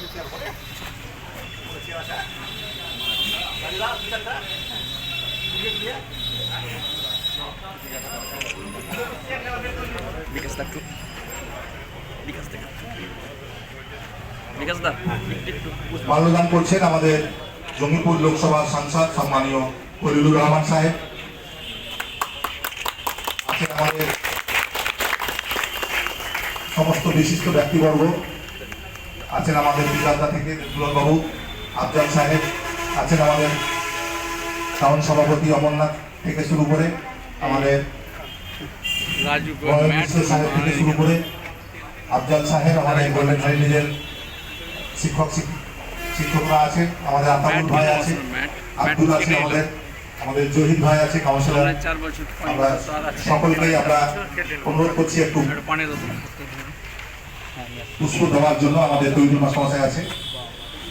বিকাশ করছেন আমাদের জঙ্গিপুর লোকসভা সাংসদ সম্মানীয় খলিলুর রহমান সাহেব। আছেন আমাদের সমস্ত বিশিষ্ট ব্যক্তিবর্গ। আছেন আমাদের বিকাশদা থেকে বাবু আফজাল সাহেব আছেন আমাদের টাউন সভাপতি অমরনাথ থেকে শুরু করে আমাদের সাহেব থেকে শুরু করে আফজাল সাহেব আমাদের গোল্ডেন ফ্যামিলির শিক্ষক শিক- শিক্ষকরা আছেন আমাদের আতাউল ভাই আছে আব্দুল আছে আমাদের আমাদের জহিদ ভাই আছে কাউন্সিলর। আমরা সকলকেই আমরা অনুরোধ করছি একটু পুষ্প দেওয়ার জন্য আমাদের তৈরি মাসমশাই আছে।